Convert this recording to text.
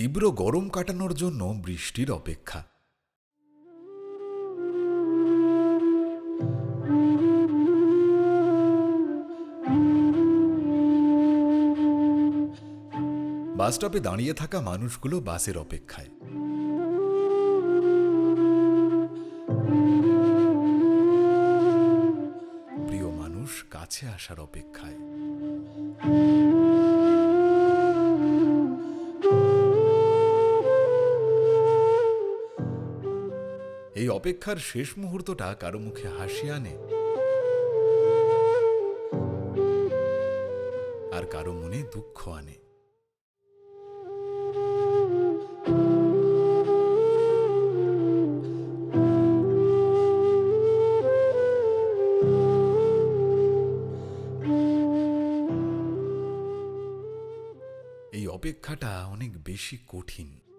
তীব্র গরম কাটানোর জন্য বৃষ্টির অপেক্ষা। বাসস্টপে দাঁড়িয়ে থাকা মানুষগুলো বাসের অপেক্ষায়। প্রিয় মানুষ কাছে আসার অপেক্ষায়। এই অপেক্ষার শেষ মুহূর্তটা কারও মুখে হাসি আনে? আর কারও মনে দুঃখ আনে? এই অপেক্ষাটা অনেক বেশি কঠিন।